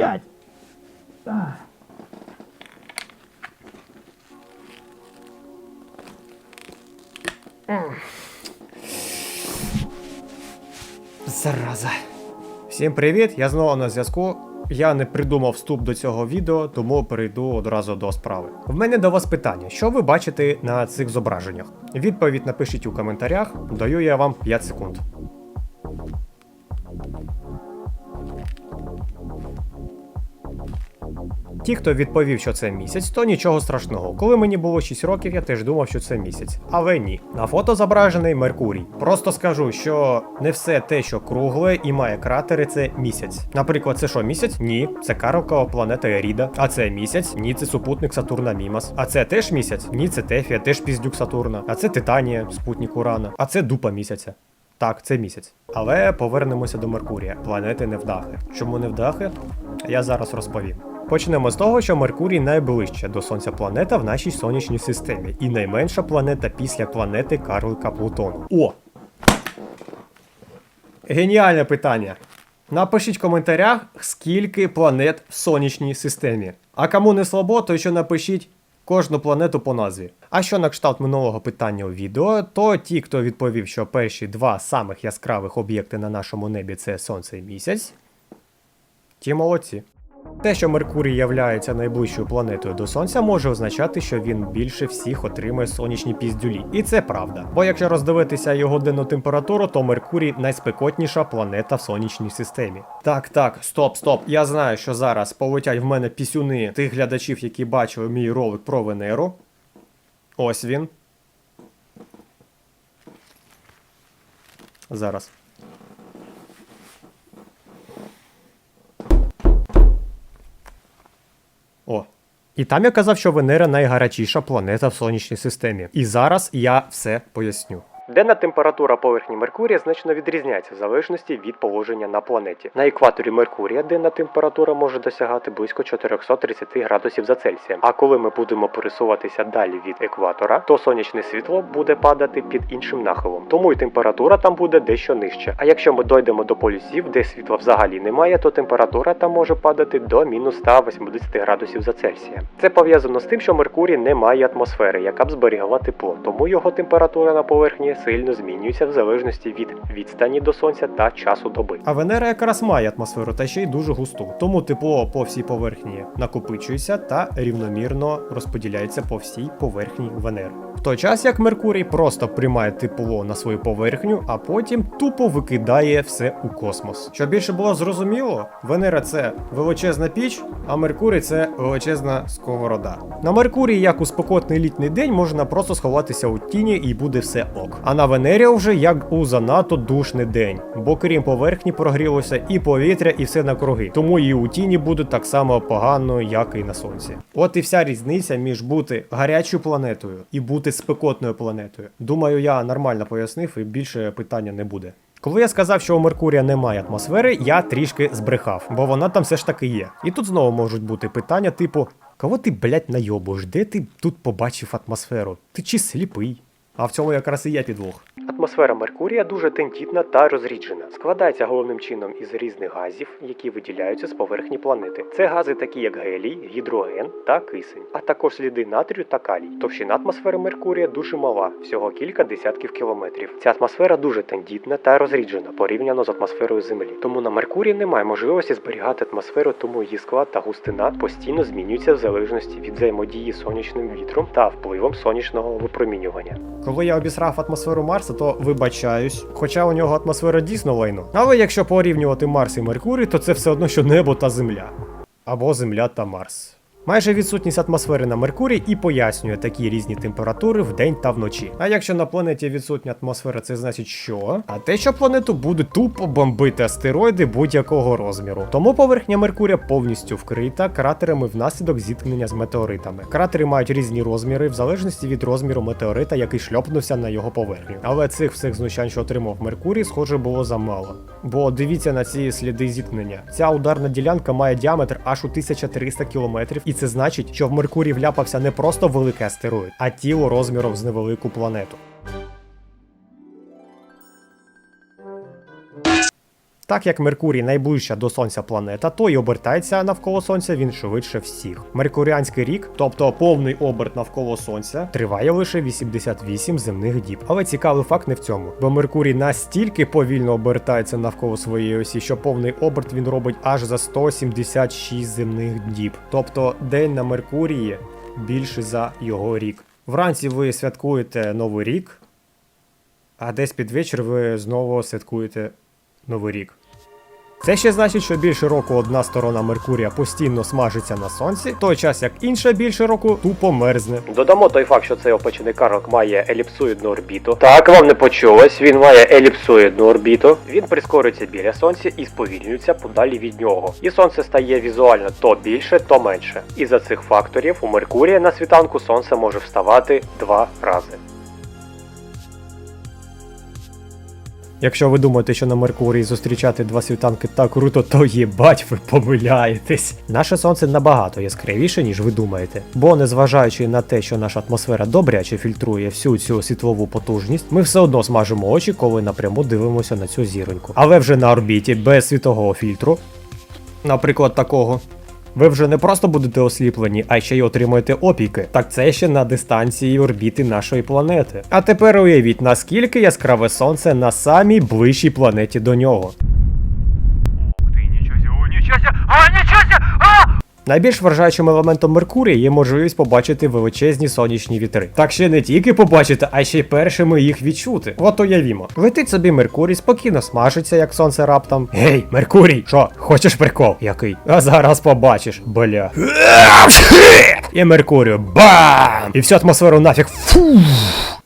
П'ять. Зараза. Всім привіт! Я знову на зв'язку. Я не придумав вступ до цього відео, тому перейду одразу до справи. В мене до вас питання: що ви бачите на цих зображеннях? Відповідь напишіть у коментарях, даю я вам 5 секунд. Ті, хто відповів, що це місяць, то нічого страшного. Коли мені було 6 років, я теж думав, що це місяць. Але ні. На фото зображений Меркурій. Просто скажу, що не все те, що кругле і має кратери, це місяць. Наприклад, це що місяць? Ні, це Карлкова планета Еріда. А це місяць? Ні, це супутник Сатурна Мімас. А це теж місяць? Ні, це Тефія, теж піздюк Сатурна. А це Титанія, спутник Урана. А це дупа місяця. Так, це місяць. Але повернемося до Меркурія. Планети невдахи. Чому невдахи? Я зараз розповім. Почнемо з того, що Меркурій найближча до Сонця планета в нашій сонячній системі, і найменша планета після планети Карлика Плутону. О! Геніальне питання. Напишіть в коментарях, скільки планет в сонячній системі. А кому не слабо, то ще напишіть кожну планету по назві. А що на кшталт минулого питання у відео, то ті, хто відповів, що перші два самих яскравих об'єкти на нашому небі це Сонце і місяць, ті молодці. Те, що Меркурій являється найближчою планетою до Сонця, може означати, що він більше всіх отримує сонячні піздюлі. І це правда. Бо якщо роздивитися його денну температуру, то Меркурій найспекотніша планета в сонячній системі. Так, так, стоп, стоп. Я знаю, що зараз полетять в мене пісюни тих глядачів, які бачили мій ролик про Венеру. Ось він. Зараз. І там я казав, що Венера найгарячіша планета в сонячній системі. І зараз я все поясню. Денна температура поверхні Меркурія значно відрізняється в залежності від положення на планеті. На екваторі Меркурія денна температура може досягати близько 430 градусів за Цельсієм. А коли ми будемо пересуватися далі від екватора, то сонячне світло буде падати під іншим нахилом. Тому і температура там буде дещо нижча. А якщо ми дойдемо до полюсів, де світла взагалі немає, то температура там може падати до мінус 180 градусів за Цельсієм. Це пов'язано з тим, що Меркурій не має атмосфери, яка б зберігала тепло, тому його температура на поверхні сильно змінюється в залежності від відстані до сонця та часу доби. А Венера якраз має атмосферу та ще й дуже густу. Тому тепло по всій поверхні накопичується та рівномірно розподіляється по всій поверхні Венери. В той час як Меркурій просто приймає тепло на свою поверхню, а потім тупо викидає все у космос. Щоб більше було зрозуміло, Венера це величезна піч, а Меркурій це величезна сковорода. На Меркурії, як у спекотний літній день, можна просто сховатися у тіні і буде все ок. А на Венері вже як у занадто душний день, бо крім поверхні прогрілося і повітря, і все навкруги. Тому і у тіні буде так само погано, як і на сонці. От і вся різниця між бути гарячою планетою і бути спекотною планетою. Думаю, я нормально пояснив і більше питання не буде. Коли я сказав, що у Меркурія немає атмосфери, я трішки збрехав, бо вона там все ж таки є. І тут знову можуть бути питання, типу: кого ти, блядь, найобуєш? Де ти тут побачив атмосферу? Ти чи сліпий? А в цьому якраз і є підвох. Атмосфера Меркурія дуже тендітна та розріджена. Складається головним чином із різних газів, які виділяються з поверхні планети. Це гази, такі як гелій, гідроген та кисень, а також сліди натрію та калій. Товщина атмосфери Меркурія дуже мала, всього кілька десятків кілометрів. Ця атмосфера дуже тендітна та розріджена порівняно з атмосферою Землі. Тому на Меркурії немає можливості зберігати атмосферу, тому її склад та густина постійно змінюються в залежності від взаємодії сонячним вітром та впливом сонячного випромінювання. Коли я обісрав атмосферу Марса, то вибачаюсь. Хоча у нього атмосфера дійсно лайно. Але якщо порівнювати Марс і Меркурій, то це все одно, що небо та Земля. Або Земля та Марс. Майже відсутність атмосфери на Меркурії і пояснює такі різні температури вдень та вночі. А якщо на планеті відсутня атмосфера, це значить що? А те, що планету будуть тупо бомбити астероїди будь-якого розміру. Тому поверхня Меркурія повністю вкрита кратерами внаслідок зіткнення з метеоритами. Кратери мають різні розміри в залежності від розміру метеорита, який шльопнувся на його поверхню. Але цих всіх знущань, що отримав Меркурій, схоже, було замало. Бо дивіться на ці сліди зіткнення. Ця ударна ділянка має діаметр аж у 1300 кілометрів, і це значить, що в Меркурій вляпався не просто великий астероїд, а тіло розміром з невелику планету. Так як Меркурій найближча до Сонця планета, то й обертається навколо Сонця він швидше всіх. Меркуріанський рік, тобто повний оберт навколо Сонця, триває лише 88 земних діб. Але цікавий факт не в цьому, бо Меркурій настільки повільно обертається навколо своєї осі, що повний оберт він робить аж за 176 земних діб. Тобто день на Меркурії більше за його рік. Вранці ви святкуєте Новий рік, а десь під вечір ви знову святкуєте Новий рік. Це ще значить, що більше року одна сторона Меркурія постійно смажиться на сонці, в той час як інша більше року тупо мерзне. Додамо той факт, що цей опечений карлик має еліпсоїдну орбіту. Так, вам не почулось, він має еліпсоїдну орбіту. Він прискорюється біля сонця і сповільнюється подалі від нього. І сонце стає візуально то більше, то менше. І за цих факторів у Меркурія на світанку сонце може вставати два рази. Якщо ви думаєте, що на Меркурії зустрічати два світанки так круто, то їбать, ви помиляєтесь. Наше сонце набагато яскравіше, ніж ви думаєте. Бо незважаючи на те, що наша атмосфера добряче фільтрує всю цю світлову потужність, ми все одно смажимо очі, коли напряму дивимося на цю зіроньку. Але вже на орбіті без світового фільтру, наприклад, такого. Ви вже не просто будете осліплені, а ще й отримуєте опіки. Так це ще на дистанції орбіти нашої планети. А тепер уявіть, наскільки яскраве сонце на самій ближчій планеті до нього. Найбільш вражаючим елементом Меркурія є можливість побачити величезні сонячні вітри. Так ще не тільки побачити, а ще й першими їх відчути. От уявімо. Летить собі Меркурій, спокійно смажиться, як сонце раптом. Гей, Меркурій! Що, хочеш прикол? Який? А зараз побачиш, бля. І Меркурію бам! І всю атмосферу нафіг. Фу!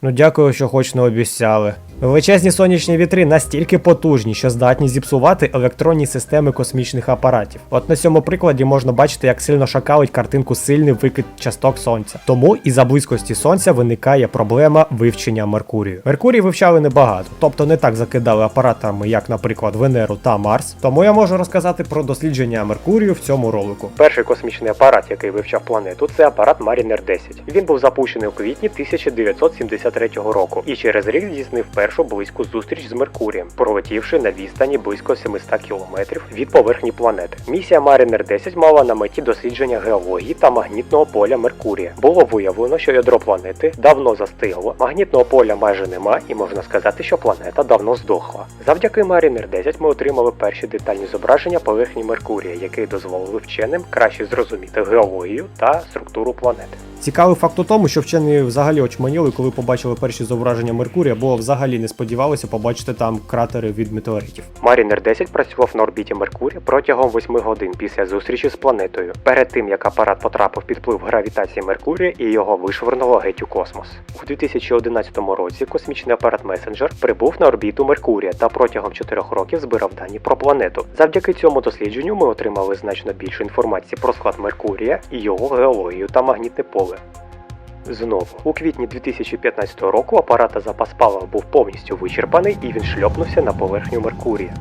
Ну дякую, що хоч не обіцяли. Величезні сонячні вітри настільки потужні, що здатні зіпсувати електронні системи космічних апаратів. От на цьому прикладі можна бачити, як сильно шакалить картинку сильний викид часток сонця. Тому і за близькості сонця виникає проблема вивчення Меркурію. Меркурій вивчали небагато, тобто не так закидали апаратами, як, наприклад, Венеру та Марс. Тому я можу розказати про дослідження Меркурію в цьому ролику. Перший космічний апарат, який вивчав планету, це апарат Mariner 10. Він був запущений у квітні 1973 року і через рік здійснив першу близьку зустріч з Меркурієм, пролетівши на відстані близько 700 кілометрів від поверхні планети. Місія Mariner 10 мала на меті дослідження геології та магнітного поля Меркурія. Було виявлено, що ядро планети давно застигло, магнітного поля майже нема, і можна сказати, що планета давно здохла. Завдяки Mariner 10 ми отримали перші детальні зображення поверхні Меркурія, які дозволили вченим краще зрозуміти геологію та структуру планети. Цікавий факт у тому, що вчені взагалі очманіли, коли побачили перші зображення Меркурія, бо взагалі не сподівалися побачити там кратери від метеоритів. Mariner 10 працював на орбіті Меркурія протягом 8 годин після зустрічі з планетою. Перед тим як апарат потрапив під вплив гравітації Меркурія і його вишвирнуло геть у космос. У 2011 році космічний апарат Месенджер прибув на орбіту Меркурія та протягом 4 років збирав дані про планету. Завдяки цьому дослідженню ми отримали значно більше інформації про склад Меркурія і його геологію та магнітне поле. Знову у квітні 2015 року апарата запас палива був повністю вичерпаний і він шльопнувся на поверхню Меркурія.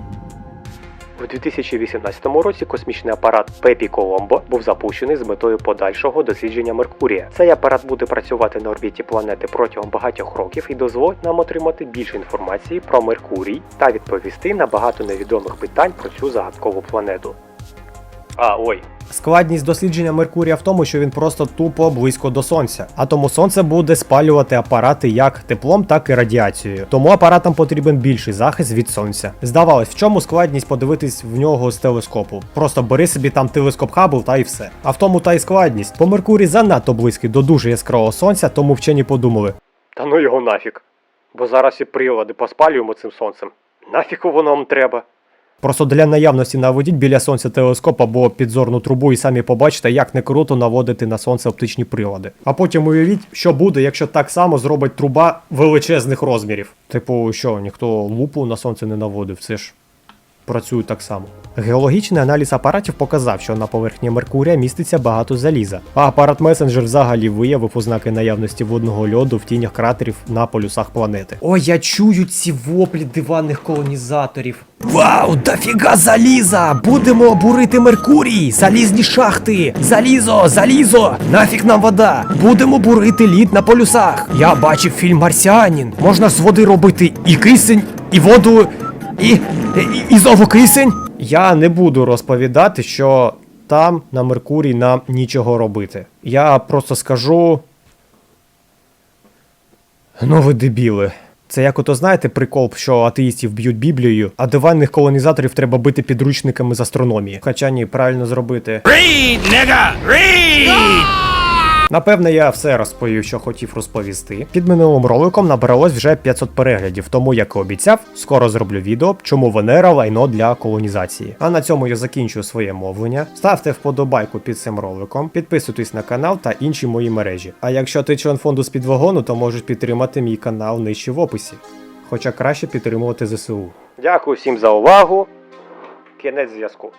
У 2018 році космічний апарат Пепі Коломбо був запущений з метою подальшого дослідження Меркурія. Цей апарат буде працювати на орбіті планети протягом багатьох років і дозволить нам отримати більше інформації про Меркурій та відповісти на багато невідомих питань про цю загадкову планету. А, ой. Складність дослідження Меркурія в тому, що він просто тупо близько до сонця, а тому сонце буде спалювати апарати як теплом, так і радіацією. Тому апаратам потрібен більший захист від сонця. Здавалось, в чому складність подивитись в нього з телескопу. Просто бери собі там телескоп Хаббл та і все. А в тому та й складність. Бо Меркурій занадто близький до дуже яскравого сонця, тому вчені подумали. Та ну його нафіг. Бо зараз і прилади поспалюємо цим сонцем. Нафіг воно нам треба. Просто для наявності наведіть біля сонця телескоп або підзорну трубу і самі побачите, як не круто наводити на сонце оптичні прилади. А потім уявіть, що буде, якщо так само зробить труба величезних розмірів. Типу, що ніхто лупу на сонце не наводив, це ж працює так само. Геологічний аналіз апаратів показав, що на поверхні Меркурія міститься багато заліза, а апарат месенджер взагалі виявив ознаки наявності водного льоду в тінях кратерів на полюсах планети. Ой, я чую ці воплі диванних колонізаторів. Вау, дофіга заліза! Будемо бурити Меркурій! Залізні шахти! Залізо, залізо! Нафіг нам вода! Будемо бурити лід на полюсах! Я бачив фільм Марсіанін. Можна з води робити і кисень, і воду, і І, і знову кисень? Я не буду розповідати, що там на Меркурій нам нічого робити. Я просто скажу. Ну ви дебіли. Це як ото знаєте прикол, що атеїстів б'ють Біблією, а диванних колонізаторів треба бити підручниками з астрономії. Хоча ні, правильно зробити. Read, nigga! Read! Напевне, я все розповів, що хотів розповісти. Під минулим роликом набралось вже 500 переглядів, тому як і обіцяв, скоро зроблю відео, чому Венера лайно для колонізації. А на цьому я закінчую своє мовлення. Ставте вподобайку під цим роликом, підписуйтесь на канал та інші мої мережі. А якщо ти член фонду спідвагону, то можеш підтримати мій канал нижче в описі. Хоча краще підтримувати ЗСУ. Дякую всім за увагу. Кінець зв'язку.